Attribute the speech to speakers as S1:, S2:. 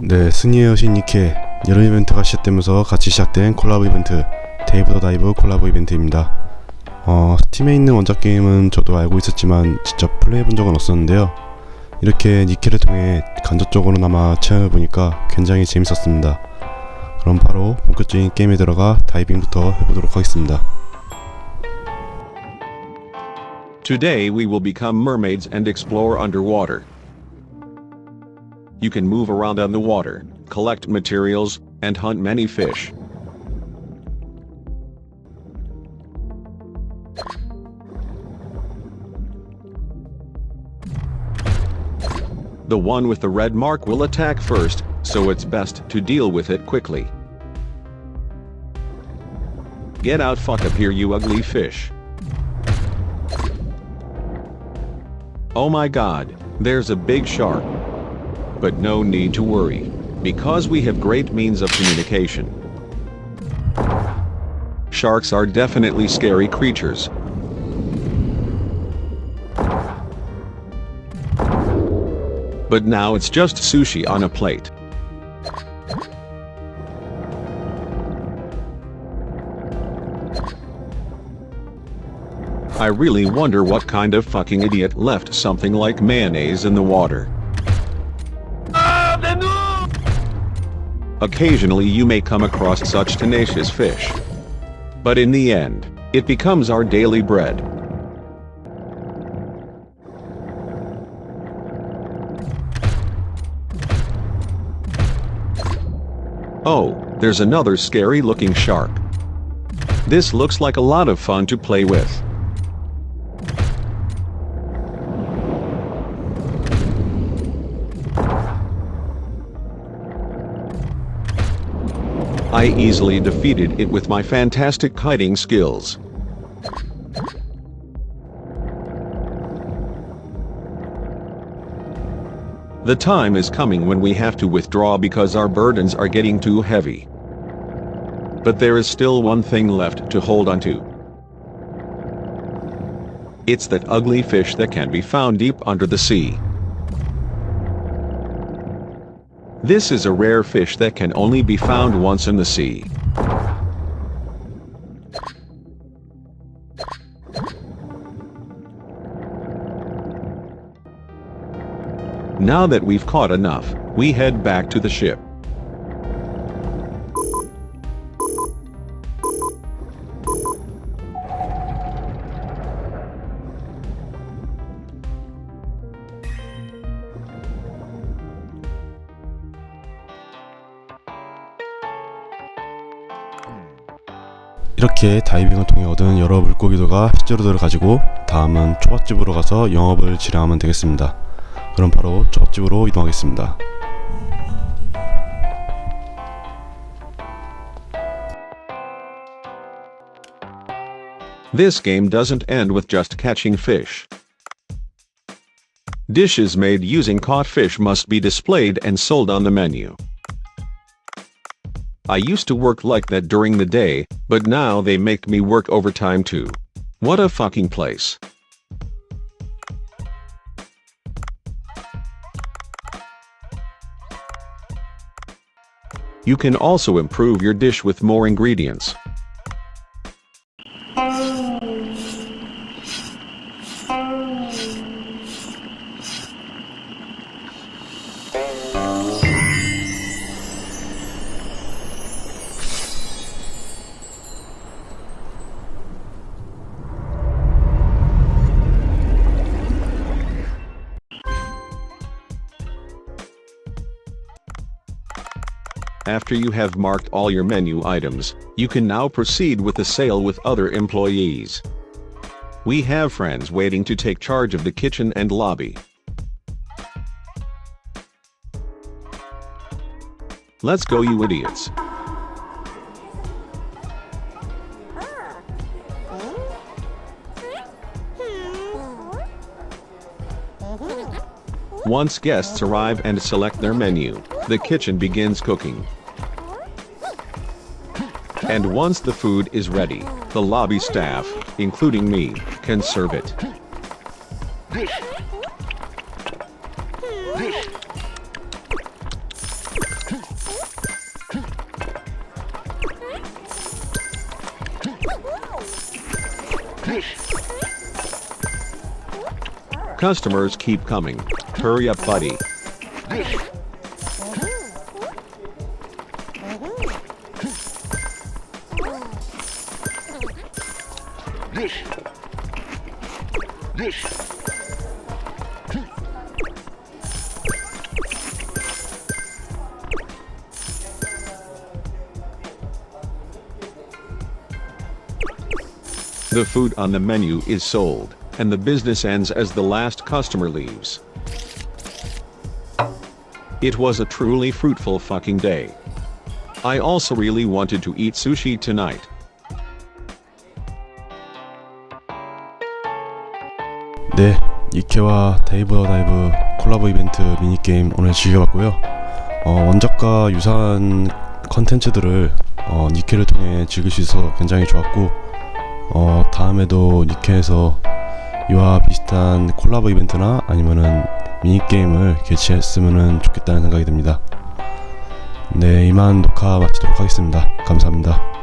S1: 네, 승리의 여신 니케 여름 이벤트가 시작되면서 같이 시작된 콜라보 이벤트 데이브 더 다이브 콜라보 이벤트입니다. 어, 스팀에 있는 원작 게임은 저도 알고 있었지만 직접 플레이해 본 적은 없었는데요. 이렇게 니케를 통해 간접적으로나마 체험해 보니까 굉장히 재밌었습니다. 그럼 바로 본격적인 게임에 들어가 다이빙부터 해보도록 하겠습니다.
S2: Today we will become mermaids and explore underwater. You can move around on the water, collect materials, and hunt many fish. The one with the red mark will attack first, so it's best to deal with it quickly. Get out fuck up here you ugly fish. Oh my god, there's a big shark. But no need to worry, because we have great means of communication. Sharks are definitely scary creatures. But now it's just sushi on a plate. I really wonder what kind of fucking idiot left something like mayonnaise in the water. Occasionally you may come across such tenacious fish. But in the end, it becomes our daily bread. Oh, there's another scary looking shark. This looks like a lot of fun to play with. I easily defeated it with my fantastic kiting skills. The time is coming when we have to withdraw because our burdens are getting too heavy. But there is still one thing left to hold onto. It's that ugly fish that can be found deep under the sea. This is a rare fish that can only be found once in the sea. Now that we've caught enough, we head back to the ship.
S1: 이렇게 다이빙을 통해 얻은 여러 물고기들과 식재료들을 가지고 다음은 초밥집으로 가서 영업을 진행하면 되겠습니다. 그럼 바로 초밥집으로 이동하겠습니다.
S2: I used to work like that during the day, but now they make me work overtime too. What a fucking place. You can also improve your dish with more ingredients. After you have marked all your menu items, you can now proceed with the sale with other employees. We have friends waiting to take charge of the kitchen and lobby. Let's go you idiots. Once guests arrive and select their menu, the kitchen begins cooking. And once the food is ready, the lobby staff, including me, can serve it. Customers keep coming. Hurry up, buddy. The food on the menu is sold, and the business ends as the last customer leaves. It was a truly fruitful fucking day. I also really wanted to eat sushi tonight.
S1: 네, 이케와 데이브 더 다이브 콜라보 이벤트 미니게임 오늘 즐겨봤고요. 어, 원작과 유사한 컨텐츠들을 어, 니케를 통해 즐길 수 있어서 굉장히 좋았고 어, 다음에도 니케에서 이와 비슷한 콜라보 이벤트나 아니면은 미니게임을 개최했으면 좋겠다는 생각이 듭니다. 네, 이만 녹화 마치도록 하겠습니다. 감사합니다.